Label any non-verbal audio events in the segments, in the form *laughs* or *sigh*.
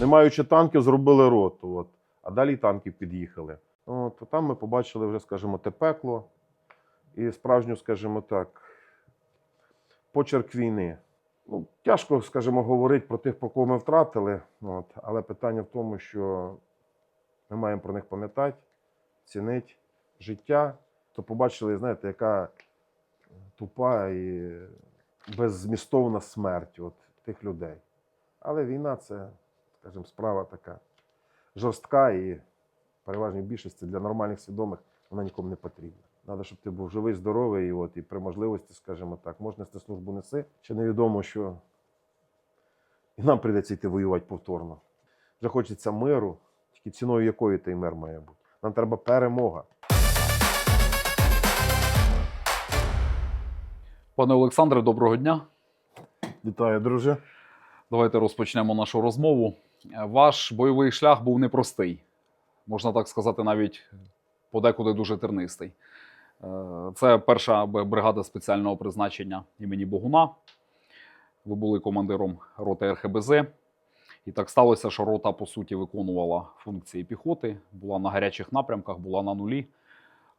Не маючи танків, зробили роту. От. А далі танки під'їхали. От, там ми побачили вже, скажімо, те пекло і справжню, скажімо так, почерк війни. Ну, тяжко, скажімо, говорити про тих, по кого ми втратили. От. Але питання в тому, що ми маємо про них пам'ятати, цінити життя. То побачили, знаєте, яка тупа і беззмістовна смерть от, тих людей. Але війна це, скажімо, справа така жорстка і переважній більшості для нормальних свідомих вона нікому не потрібна. Треба, щоб ти був живий, здоровий, і, от, і при можливості, скажімо так, можна нести службу неси. Ще невідомо, що і нам прийдеться йти воювати повторно. Вже хочеться миру, тільки ціною якої той мир має бути. Нам треба перемога. Пане Олександре, доброго дня. Вітаю, друже. Давайте розпочнемо нашу розмову. Ваш бойовий шлях був непростий, можна так сказати, навіть подекуди дуже тернистий. Е, Це перша бригада спеціального призначення імені Богуна. Ви були командиром роти РХБЗ. І так сталося, що рота, по суті, виконувала функції піхоти, була на гарячих напрямках, була на нулі.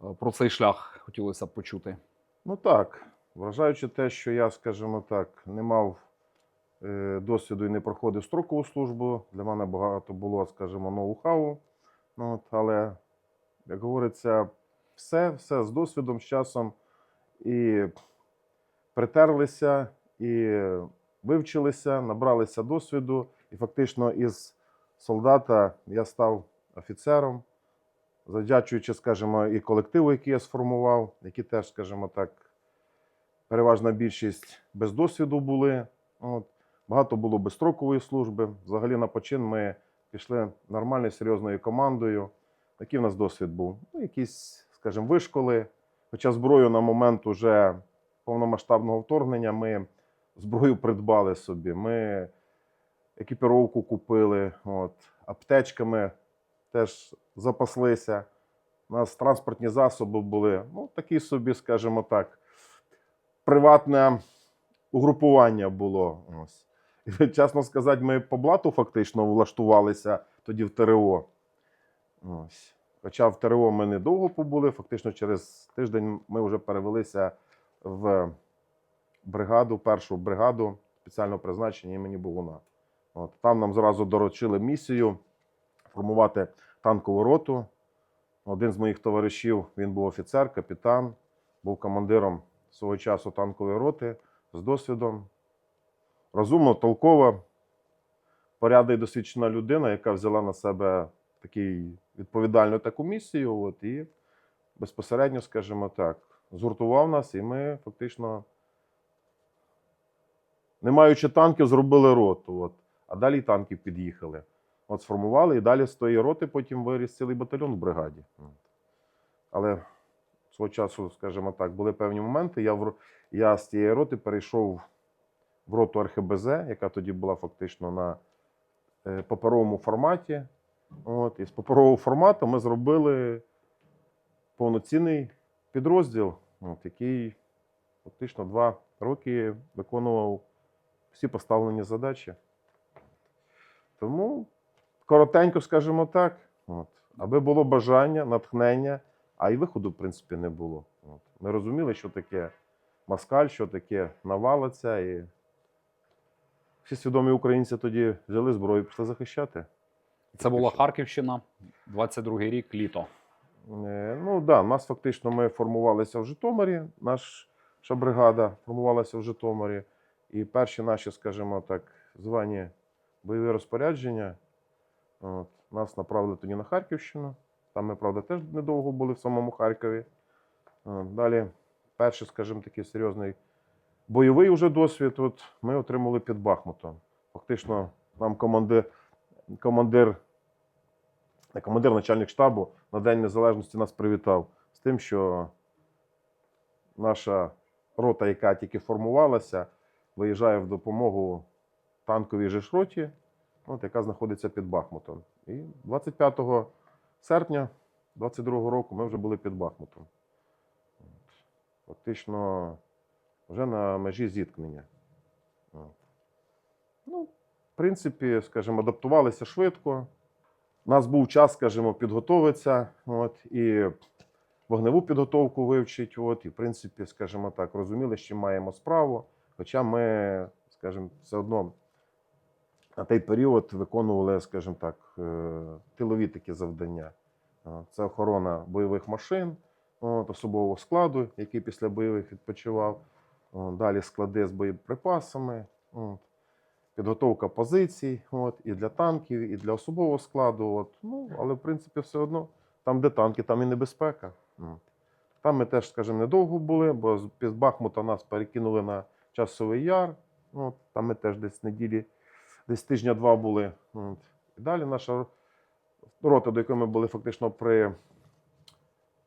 Е, Про цей шлях хотілося б почути. Ну так, вважаючи те, що я, скажімо так, не мав досвіду і не проходив строкову службу, для мене багато було, скажімо, ноу-хау. Ну, от, але, як говориться, все, все з досвідом, з часом і притерлися, і вивчилися, набралися досвіду. І фактично із солдата я став офіцером, завдячуючи, скажімо, і колективу, який я сформував, які теж, скажімо так, переважна більшість без досвіду були. От. Багато було безстрокової служби. Взагалі на почин ми пішли нормальною, серйозною командою. Такий в нас досвід був. Ну, якісь, скажімо, вишколи. Хоча зброю на момент уже повномасштабного вторгнення ми зброю придбали собі. Ми екіпіровку купили, от, аптечками теж запаслися. У нас транспортні засоби були. Ну, такі собі, скажімо так, приватне угрупування було. Ось. *laughs* Чесно сказати, ми по блату фактично влаштувалися тоді в ТРО. Ось. Хоча в ТРО ми недовго побули, фактично через тиждень ми вже перевелися в бригаду, першу бригаду спеціального призначення імені Богуна. От. Там нам зразу доручили місію формувати танкову роту. Один з моїх товаришів, він був офіцер, капітан, був командиром свого часу танкової роти з досвідом. Розумно, толкова, порядна і досвідчена людина, яка взяла на себе такий відповідальну таку місію. От, і безпосередньо, скажімо так, згуртував нас, і ми фактично, не маючи танків, зробили роту. От, а далі танки під'їхали. От сформували, і далі з тої роти потім виріс цілий батальйон в бригаді. Але свого часу, скажімо так, були певні моменти. Я, я з тієї роти перейшов в роту РХБЗ, яка тоді була фактично на е, паперовому форматі. От, і з паперового формату ми зробили повноцінний підрозділ, от, який фактично два роки виконував всі поставлені задачі. Тому коротенько, скажімо так, от, аби було бажання, натхнення, а і виходу, в принципі, не було. От. Ми розуміли, що таке москаль, що таке навалиця, і всі свідомі українці тоді взяли зброю і пішли захищати. Це була Харківщина, 22-й рік, літо. Е, Ну так, да, нас фактично ми формувалися в Житомирі. Наша бригада формувалася в Житомирі. І перші наші, скажімо так, звані бойові розпорядження от, нас направили тоді на Харківщину. Там ми, правда, теж недовго були в самому Харкові. От, Далі, перший, скажімо, такий серйозний бойовий уже досвід от, ми отримали під Бахмутом. Фактично, нам командир, командир не командир начальник штабу на День Незалежності нас привітав з тим, що наша рота, яка тільки формувалася, виїжджає в допомогу танковій же ж роті, от, яка знаходиться під Бахмутом. І 25 серпня 22 року ми вже були під Бахмутом. Фактично вже на межі зіткнення. Ну, в принципі, скажімо, адаптувалися швидко. У нас був час, скажімо, підготовитися, от, і вогневу підготовку вивчити. От, і, в принципі, скажімо так, розуміли, чим маємо справу. Хоча ми, скажімо, все одно на той період виконували, скажімо так, е, тилові такі завдання. Це охорона бойових машин, от, особового складу, який після бойових відпочивав. О, Далі склади з боєприпасами, от, підготовка позицій от, і для танків, і для особового складу. От. Ну, але в принципі все одно, там, де танки, там і небезпека. От. Там ми теж, скажімо, недовго були, бо з Бахмута нас перекинули на часовий яр. От, там ми теж десь неділі, десь тижня-два були. От. І далі наша рота, до якої ми були фактично при,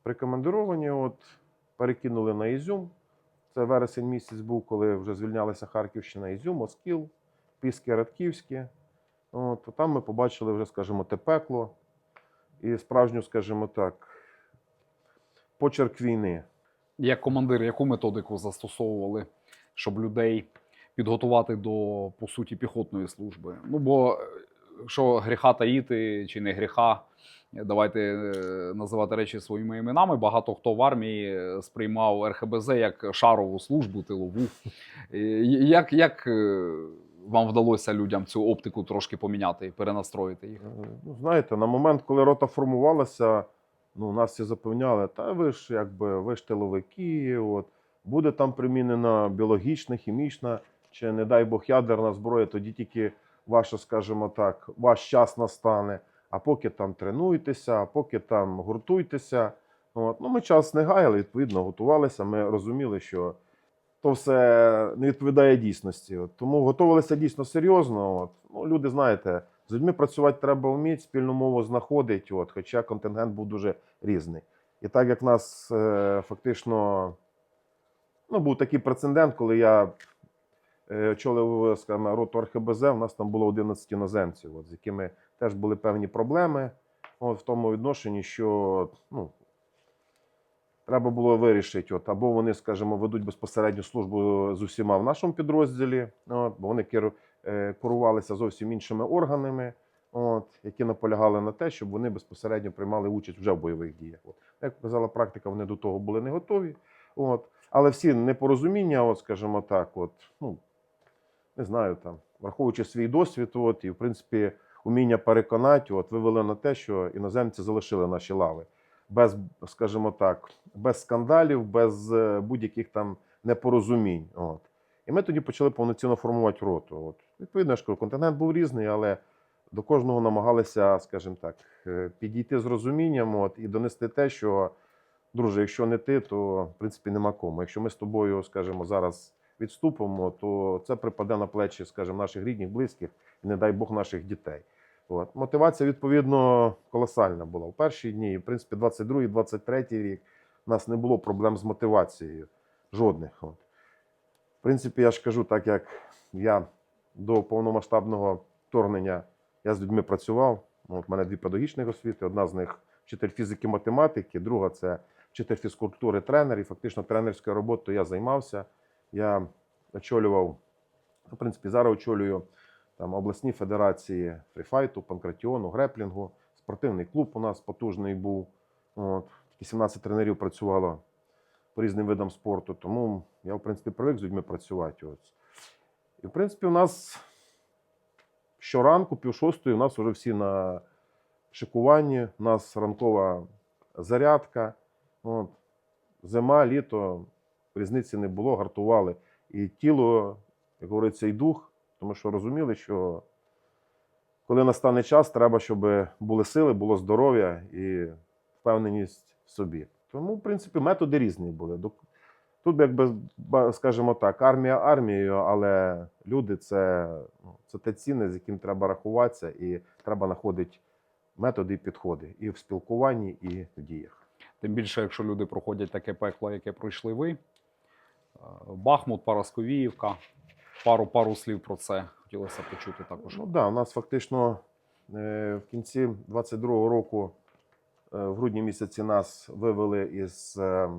прикомандировані, от, перекинули на Ізюм. Це вересень місяць був, коли вже звільнялася Харківщина, Ізюм, Оскіл, Піски, Радківське. От, там ми побачили вже, скажімо, те пекло і справжню, скажімо так, почерк війни. Як командир, яку методику застосовували, щоб людей підготувати до по суті піхотної служби? Ну бо е, що гріха таїти чи не гріха, давайте е, називати речі своїми іменами. Багато хто в армії е, сприймав РХБЗ як шарову службу, тилову. Е, Як, як вам вдалося людям цю оптику трошки поміняти, перенастроїти їх? Ну, знаєте, на момент, коли рота формувалася, ну, нас всі запевняли, та ви ж якби ви ж тиловики, от, буде там примінена біологічна, хімічна, чи, не дай Бог, ядерна зброя, тоді тільки ваше, скажімо так, ваш час настане. А поки там тренуйтеся, а поки там гуртуйтеся. От. Ну, ми час не гаяли, відповідно, готувалися. Ми розуміли, що то все не відповідає дійсності. От. Тому готувалися дійсно серйозно. От. Ну, люди, знаєте, з людьми працювати треба вміти, спільну мову знаходити, от, хоча контингент був дуже різний. І так як нас е, фактично ну, був такий прецедент, коли я очолив скажімо, роту РХБЗ, у нас там було 11 іноземців, от, з якими теж були певні проблеми от, в тому відношенні, що ну, треба було вирішити, от, або вони, скажімо, ведуть безпосередню службу з усіма в нашому підрозділі, от, бо вони керу, е, зовсім іншими органами, от, які наполягали на те, щоб вони безпосередньо приймали участь вже в бойових діях. От. Як показала практика, вони до того були не готові. От. Але всі непорозуміння, от, скажімо так, от, ну, не знаю, там, враховуючи свій досвід, от, і, в принципі, уміння переконати, от, вивели на те, що іноземці залишили наші лави. Без, скажімо так, без скандалів, без е, будь-яких там непорозумінь. От. І ми тоді почали повноцінно формувати роту. От. Відповідно, кажу, континент був різний, але до кожного намагалися, скажімо так, е, підійти з розумінням от, і донести те, що, друже, якщо не ти, то в принципі нема кому. Якщо ми з тобою, скажімо, зараз відступимо, то це припаде на плечі, скажімо, наших рідних, близьких і не дай Бог наших дітей. От. Мотивація, відповідно, колосальна була в перші дні. І, в принципі, 22-й, 23-й рік у нас не було проблем з мотивацією. Жодних. От. В принципі, я ж кажу, так як я до повномасштабного вторгнення я з людьми працював. От, у мене дві педагогічних освіти. Одна з них вчитель фізики, математики, друга це вчитель фізкультури, тренер. І фактично тренерською роботою я займався. Я очолював, в принципі, зараз очолюю там обласні федерації фріфайту, панкратіону, греплінгу. Спортивний клуб у нас потужний був. От, тільки 17 тренерів працювало по різним видам спорту. Тому я, в принципі, привик з людьми працювати. Ось. І, в принципі, у нас щоранку, пів шостої, у нас вже всі на шикуванні, у нас ранкова зарядка. От. Зима, літо, різниці не було, гартували. І тіло, як говориться, і дух, тому що розуміли, що коли настане час, треба, щоб були сили, було здоров'я і впевненість в собі. Тому, в принципі, методи різні були. Тут, якби, скажімо так, армія армією, але люди це, ну, це те ціни, з яким треба рахуватися, і треба знаходити методи і підходи і в спілкуванні, і в діях. Тим більше, якщо люди проходять таке пекло, яке пройшли ви. Бахмут, Парасковіївка. Пару, пару слів про це хотілося почути також. Ну да, у нас фактично е, в кінці 22-го року, е, в грудні місяці, нас вивели із. е,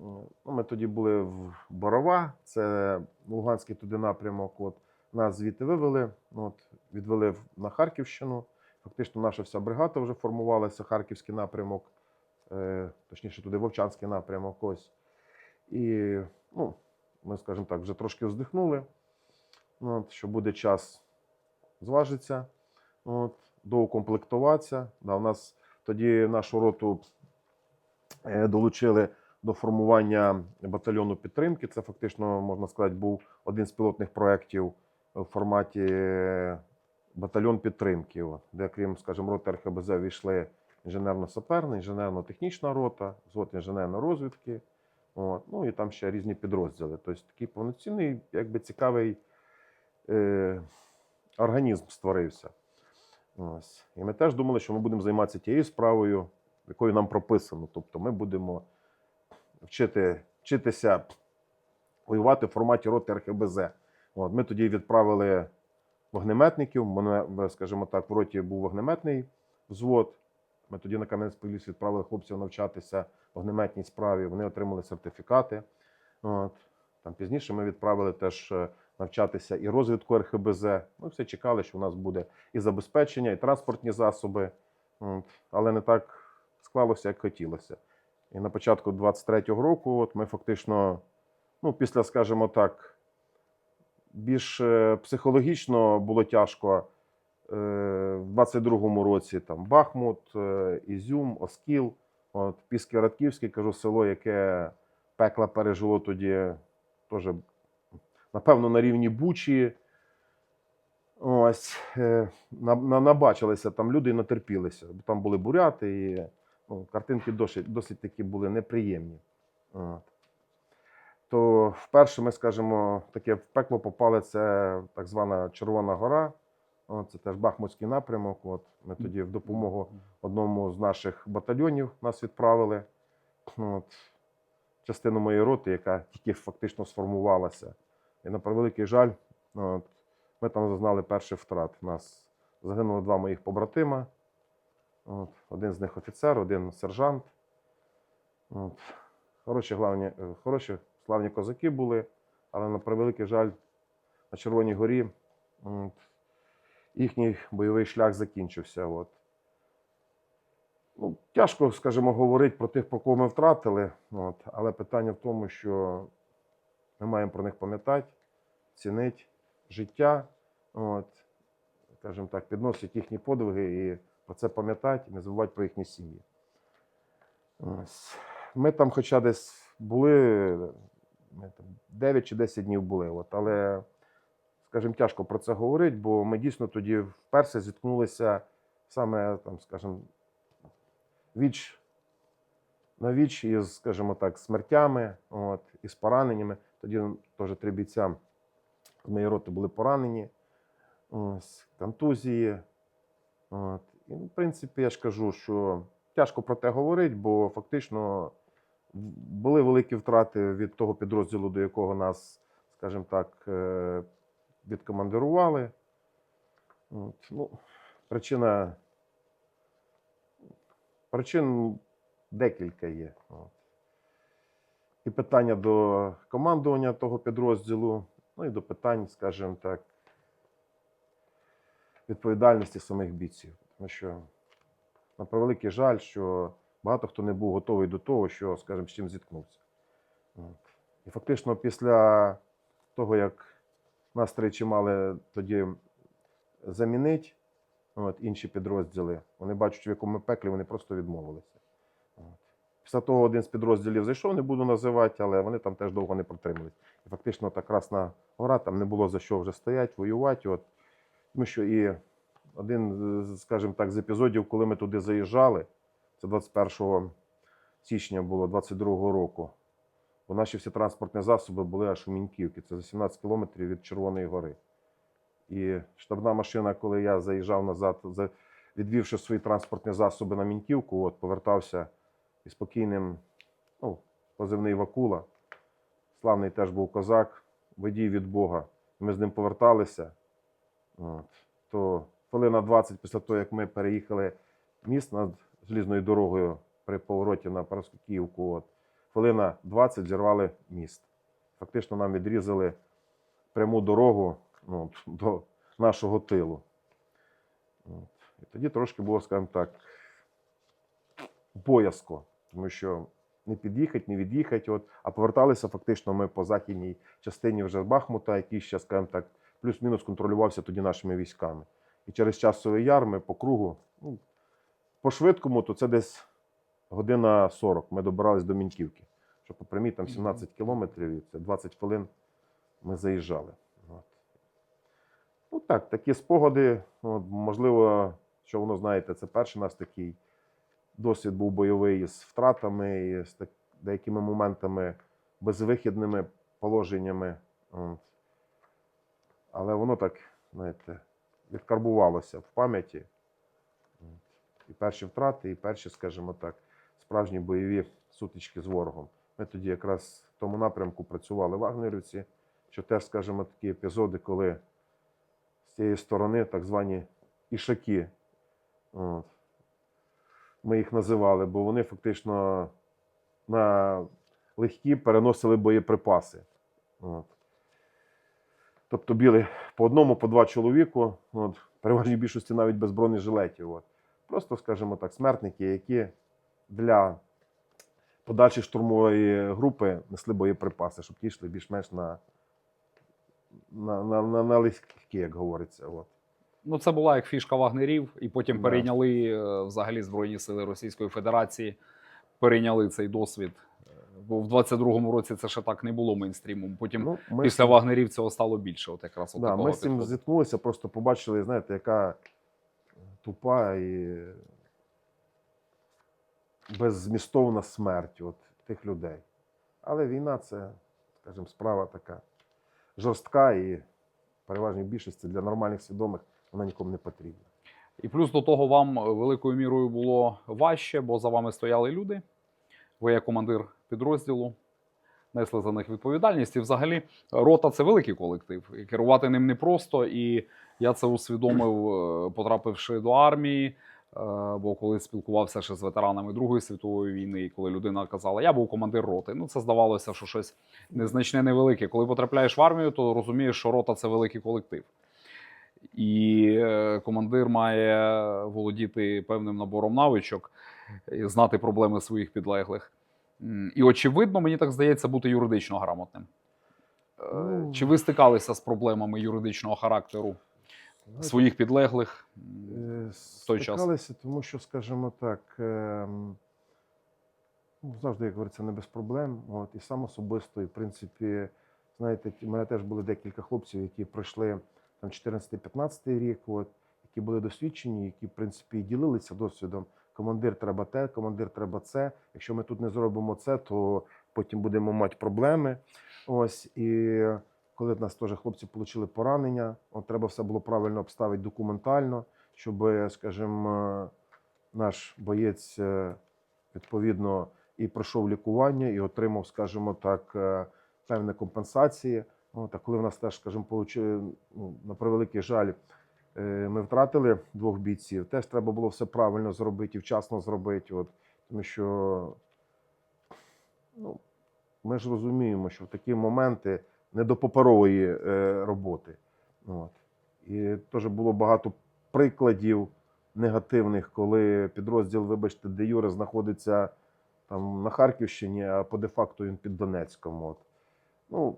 Ну, ми тоді були в Борова, це Луганський туди напрямок. От. Нас звідти вивели, ну, от, відвели на Харківщину. Фактично наша вся бригада вже формувалася, Харківський напрямок, точніше туди Вовчанський напрямок. Ось. І ну, ми, скажімо так, вже трошки вздихнули, ну, от, що буде час зважитися, от, доукомплектуватися. Да, у нас тоді нашу роту е, долучили до формування батальйону підтримки. Це фактично, можна сказати, був один з пілотних проєктів в форматі е, батальйон підтримки, от, де, крім, скажімо, роти РХБЗ війшли інженерно-саперна, інженерно-технічна рота, звод інженерної розвідки. От, ну і там ще різні підрозділи. Тобто такий повноцінний, якби цікавий е, організм створився. Ось. І ми теж думали, що ми будемо займатися тією справою, якою нам прописано. Тобто ми будемо вчити, вчитися воювати в форматі роти РХБЗ. От, ми тоді відправили вогнеметників. Мене, скажімо так, в роті був вогнеметний взвод. Ми тоді на Кам'янець-Подільський відправили хлопців навчатися вогнеметній справі. Вони отримали сертифікати. От. Там пізніше ми відправили теж е, навчатися і розвідку РХБЗ. Ми все чекали, що у нас буде і забезпечення, і транспортні засоби. От. Але не так склалося, як хотілося. І на початку 23-го року от ми фактично, ну, після, скажімо так, більш е, психологічно було тяжко. Е, В 22-му році там Бахмут, е, Ізюм, Оскіл, от, Піски Радківське, кажу, село, яке пекла пережило тоді, теж, напевно, на рівні Бучі. Ось, е, на, на, набачилися там люди і натерпілися. Там були буряти, і ну, картинки досить, досить такі були неприємні. От. То вперше ми, скажімо, таке в пекло попали це так звана Червона Гора. Це теж Бахмутський напрямок. От, ми тоді в допомогу одному з наших батальйонів нас відправили. От, частину моєї роти, яка тільки фактично сформувалася. І на превеликий жаль, от, ми там зазнали перший втрат. У нас загинули два моїх побратима. От, один з них офіцер, один сержант. От. Хороші, главні, е, хороші славні козаки були, але на превеликий жаль, на Червоній горі от, їхній бойовий шлях закінчився. От. Ну, тяжко, скажімо, говорити про тих, про кого ми втратили, от, але питання в тому, що ми маємо про них пам'ятати, цінити життя, от, скажімо так, підносити їхні подвиги і про це пам'ятати, не забувати про їхні сім'ї. Ми там, хоча десь були, ми там 9 чи 10 днів були, от, але, скажімо, тяжко про це говорити, бо ми дійсно тоді вперше зіткнулися саме, там, скажімо, віч на віч із, скажімо так, смертями, от, із пораненнями. Тоді теж три бійця з моєї роти були поранені, ось, контузії. От. І, ну, в принципі, я ж кажу, що тяжко про те говорити, бо фактично були великі втрати від того підрозділу, до якого нас, скажімо так, е, відкомандирували. От. Ну, причина Причин декілька є. От. І питання до командування того підрозділу, ну і до питань, скажімо так, відповідальності самих бійців. Тому що, на превеликий жаль, що багато хто не був готовий до того, що, скажімо, з чим зіткнувся. І фактично після того, як нас тричі мали тоді замінити, от, інші підрозділи. Вони бачать, в якому пеклі вони просто відмовилися. От. Після того один з підрозділів зайшов, не буду називати, але вони там теж довго не протримались. І фактично та Красна Гора, там не було за що вже стояти, воювати. От. Тому що і один, скажімо так, з епізодів, коли ми туди заїжджали, це 21 січня було 22-го року. Бо наші всі транспортні засоби були аж у Міньківці, це за 17 кілометрів від Червоної гори. І штабна машина, коли я заїжджав назад, відвівши свої транспортні засоби на Міньківку, от, повертався і спокійним, ну, позивний Вакула. Славний теж був козак, водій від Бога. Ми з ним поверталися. От, то хвилина 20 після того, як ми переїхали міст над желізною дорогою при повороті на Параскокіївку, от, хвилина 20 зірвали міст. Фактично нам відрізали пряму дорогу от, до нашого тилу. І тоді трошки було, скажімо так, боязко, тому що не під'їхати, не від'їхати. От, а поверталися фактично ми по західній частині вже Бахмута, який ще, скажімо так, плюс-мінус контролювався тоді нашими військами. І через часовий яр ми по кругу, ну, по швидкому, то це десь година 40. Ми добирались до Міньківки. Що по прямій там 17 кілометрів, і це 20 хвилин ми заїжджали. От. Ну так, такі спогади. От, можливо, що воно знаєте, це перший у нас такий досвід був бойовий з втратами, і з так, деякими моментами, безвихідними положеннями. От. Але воно так, знаєте, відкарбувалося в пам'яті. І перші втрати, і перші, скажімо так, справжні бойові сутички з ворогом. Ми тоді якраз в тому напрямку працювали Вагнерівці, що теж, скажімо, такі епізоди, коли з цієї сторони так звані ішаки. От. Ми їх називали, бо вони фактично на легкі переносили боєприпаси. От. Тобто біли по одному, по два чоловіку, переважній більшості навіть без бронежилетів. От. Просто, скажімо так, смертники, які для подальшої штурмової групи несли боєприпаси, щоб ті йшли більш-менш на, на, на, на, на легкі, як говориться. От. Ну, це була як фішка вагнерів, і потім Да. перейняли е, взагалі Збройні Сили Російської Федерації, перейняли цей досвід. Бо в 22-му році це ще так не було мейнстрімом. Потім Ну, ми після з- вагнерів цього стало більше. От якраз от Да, ми з цим зіткнулися, просто побачили, знаєте, яка тупа і беззмістовна смерть от тих людей. Але війна це, скажімо, справа така жорстка і переважній більшості для нормальних свідомих вона нікому не потрібна. І плюс до того вам е, великою мірою було важче, бо за вами стояли люди. Ви як командир підрозділу несли за них відповідальність. І взагалі рота це великий колектив. І керувати ним непросто. І я це усвідомив, е, потрапивши до армії. Е, Бо коли спілкувався ще з ветеранами Другої світової війни, і коли людина казала, я був командир роти. Ну це здавалося, що щось незначне, невелике. Коли потрапляєш в армію, то розумієш, що рота це великий колектив. І е, командир має володіти певним набором навичок, знати проблеми своїх підлеглих. І, очевидно, мені так здається, бути юридично грамотним. Е, Ну. Чи ви стикалися з проблемами юридичного характеру своїх підлеглих? Е, той час. Стикалися, тому що, скажімо так, ем, ну, завжди, як говориться, не без проблем. От, і сам особисто, і в принципі, знаєте, у мене теж було декілька хлопців, які пройшли там 14-15 рік, от, які були досвідчені, які, в принципі, ділилися досвідом. Командир треба те, командир треба це. Якщо ми тут не зробимо це, то потім будемо мати проблеми. Ось і коли в нас теж хлопці отримали поранення, от треба все було правильно обставити документально, щоб, скажімо, наш боєць е, відповідно і пройшов лікування, і отримав, скажімо так, е, певні компенсації. От, а коли в нас теж, скажімо, получи, ну, на превеликий жаль, е, ми втратили двох бійців, теж треба було все правильно зробити і вчасно зробити. От, тому що ну, ми ж розуміємо, що в такі моменти не до паперової е, роботи. От. І теж було багато прикладів негативних, коли підрозділ, вибачте, де Юре знаходиться там на Харківщині, а по де-факту він під Донецьком. От. Ну,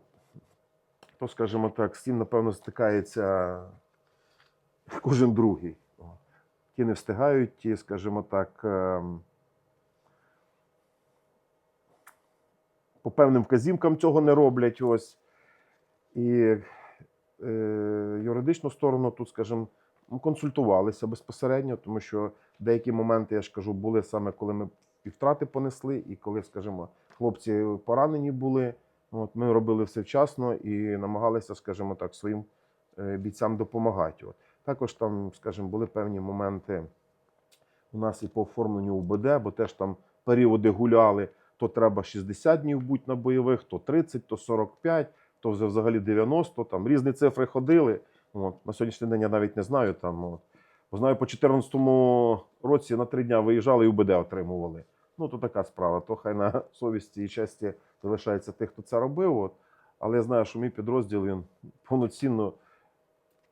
то, скажімо так, з цим, напевно, стикається кожен другий. Ті не встигають, ті, скажімо так, ем, по певним вказівкам цього не роблять. Ось. І е, юридичну сторону тут, скажімо, консультувалися безпосередньо, тому що деякі моменти, я ж кажу, були саме коли ми і втрати понесли, і коли, скажімо, хлопці поранені були. От, ми робили все вчасно і намагалися, скажімо так, своїм е, бійцям допомагати. От. Також там, скажімо, були певні моменти у нас і по оформленню УБД, бо теж там періоди гуляли, то треба 60 днів бути на бойових, то 30, то 45, то вже взагалі 90, там різні цифри ходили. От. На сьогоднішній день я навіть не знаю. Там, от. Знаю, по 2014 році на три дня виїжджали і УБД отримували. Ну, то така справа. То хай на совісті і честі залишається тих, хто це робив. От. Але я знаю, що мій підрозділ він повноцінно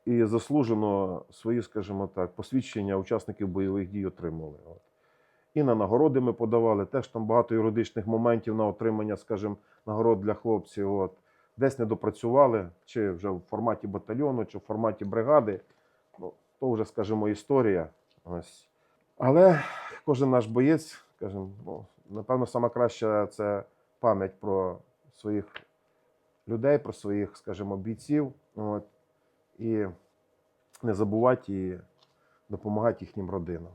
і заслужено свої, скажімо так, посвідчення учасників бойових дій отримали. От. І на нагороди ми подавали. Теж там багато юридичних моментів на отримання, скажімо, нагород для хлопців. От. Десь не допрацювали, чи вже в форматі батальйону, чи в форматі бригади. Ну, то вже, скажімо, історія. Ось. Але кожен наш боєць, скажімо, ну, напевно, сама краща це пам'ять про своїх людей, про своїх, скажімо, бійців. От, і не забувати і допомагати їхнім родинам.